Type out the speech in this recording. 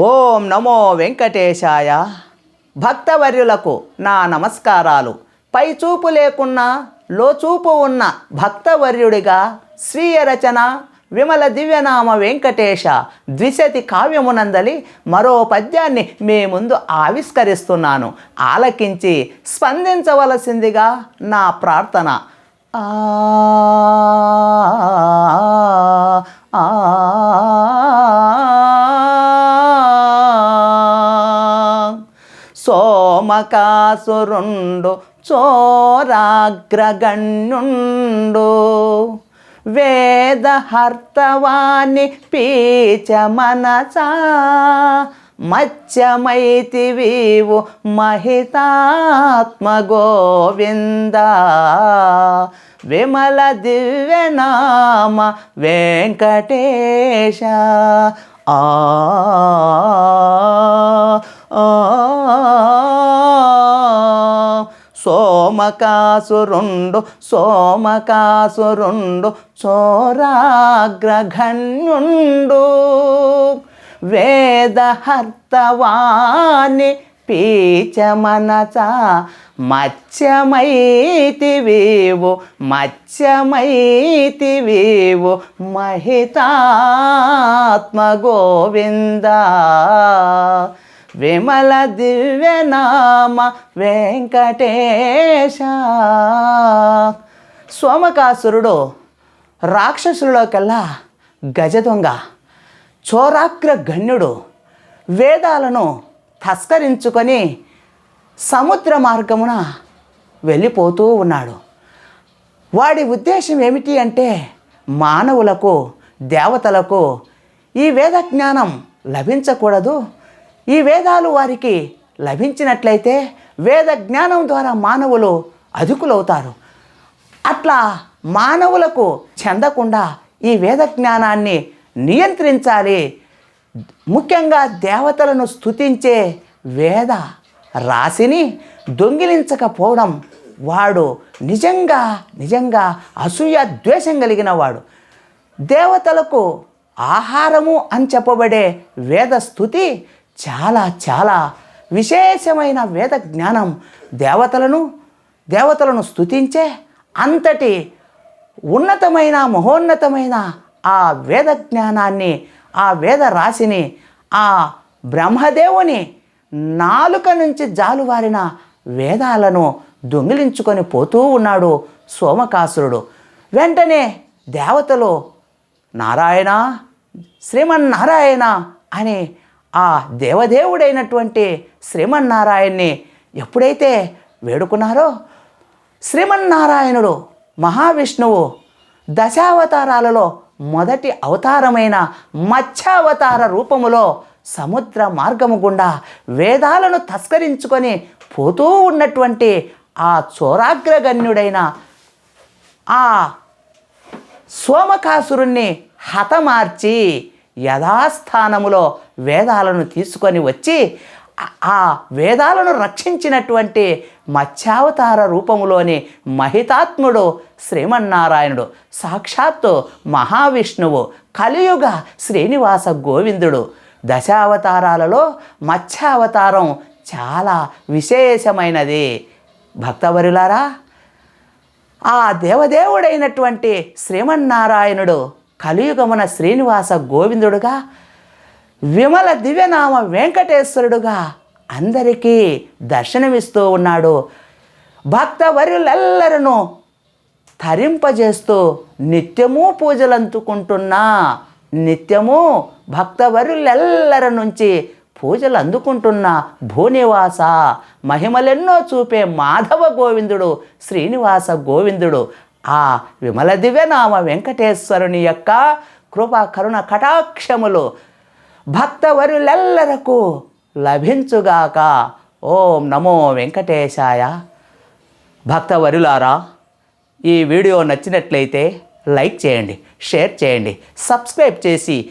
ఓం నమో వెంకటేశాయ. భక్తవర్యులకు నా నమస్కారాలు. పైచూపు లేకున్నా లోచూపు ఉన్న భక్తవర్యుడిగా స్వీయ రచన విమల దివ్యనామ వెంకటేశ ద్విశతి కావ్యమునందలి మరో పద్యాన్ని మీ ముందు ఆవిష్కరిస్తున్నాను. ఆలకించి స్పందించవలసిందిగా నా ప్రార్థన. ఆ ఆ, సోమకాసురుండు చోరాగ్రగణ్యుండు. వేదహర్తవాణి పీచ మత్స్యమైతి వీవు మహితాత్మ గోవింద. విమల దివ్యనామ వెంకటేశ ఆ, సోమకాసురుండు సోమకాసురుండు చోరాగ్రఘన్యుండు వేదహర్తవాణి పీచమనచ మత్స్యమైతివీవు మత్స్యమైతివీవు మహితాత్మ గోవిందా విమల దివ్యనామ వెంకటేశ. సోమకాసురుడు రాక్షసులకల్లా గజ దొంగ చోరాగ్ర గణ్యుడు వేదాలను తస్కరించుకొని సముద్ర మార్గమున వెళ్ళిపోతూ ఉన్నాడు. వాడి ఉద్దేశం ఏమిటి అంటే మానవులకు దేవతలకు ఈ వేద జ్ఞానం లభించకూడదు. ఈ వేదాలు వారికి లభించినట్లయితే వేద జ్ఞానం ద్వారా మానవులు అధికులవుతారు. అట్లా మానవులకు చెందకుండా ఈ వేద జ్ఞానాన్ని నియంత్రించాలి. ముఖ్యంగా దేవతలను స్థుతించే వేద రాశిని దొంగిలించకపోవడం వాడు నిజంగా నిజంగా అసూయ ద్వేషం కలిగిన వాడు. దేవతలకు ఆహారము అని చెప్పబడే వేద స్థుతి చాలా చాలా విశేషమైన వేద జ్ఞానం దేవతలను దేవతలను స్తుతించే అంతటి ఉన్నతమైన మహోన్నతమైన ఆ వేద జ్ఞానాన్ని ఆ వేద రాశిని ఆ బ్రహ్మదేవుని నాలుక నుంచి జాలువారిన వేదాలను దొంగిలించుకొని పోతూ ఉన్నాడు సోమకాసురుడు. వెంటనే దేవతలు నారాయణ శ్రీమన్నారాయణ అని ఆ దేవదేవుడైనటువంటి శ్రీమన్నారాయణ్ణి ఎప్పుడైతే వేడుకున్నారో శ్రీమన్నారాయణుడు మహావిష్ణువు దశావతారాలలో మొదటి అవతారమైన మత్స్యావతార రూపములో సముద్ర మార్గము గుండా వేదాలను తస్కరించుకొని పోతూ ఉన్నటువంటి ఆ చోరాగ్రగణ్యుడైన ఆ సోమకాసురుణ్ణి హతమార్చి యథాస్థానములో వేదాలను తీసుకొని వచ్చి ఆ- వేదాలను రక్షించినటువంటి మత్స్యావతార రూపములోని మహితాత్ముడు శ్రీమన్నారాయణుడు సాక్షాత్తు మహావిష్ణువు కలియుగ శ్రీనివాస గోవిందుడు. దశావతారాలలో మత్స్యావతారం చాలా విశేషమైనది. భక్తవరులారా ఆ దేవదేవుడైనటువంటి శ్రీమన్నారాయణుడు కలియుగమున శ్రీనివాస గోవిందుడుగా విమల దివ్యనామ వెంకటేశ్వరుడుగా అందరికీ దర్శనమిస్తూ ఉన్నాడు. భక్తవరులెల్లరను తరింపజేస్తూ నిత్యము పూజలు అందుకుంటున్నా నిత్యము భక్తవరులెల్లర నుంచి పూజలు అందుకుంటున్న భూనివాస మహిమలెన్నో చూపే మాధవ గోవిందుడు శ్రీనివాస గోవిందుడు. ఆ విమల దివ్యనామ వెంకటేశ్వరుని యొక్క కృపా కరుణ కటాక్షములు భక్తవరులెల్లరకు లభించుగాక. ఓం నమో వెంకటేశాయ. భక్తవరులారా ఈ వీడియో నచ్చినట్లయితే లైక్ చేయండి షేర్ చేయండి సబ్స్క్రైబ్ చేసి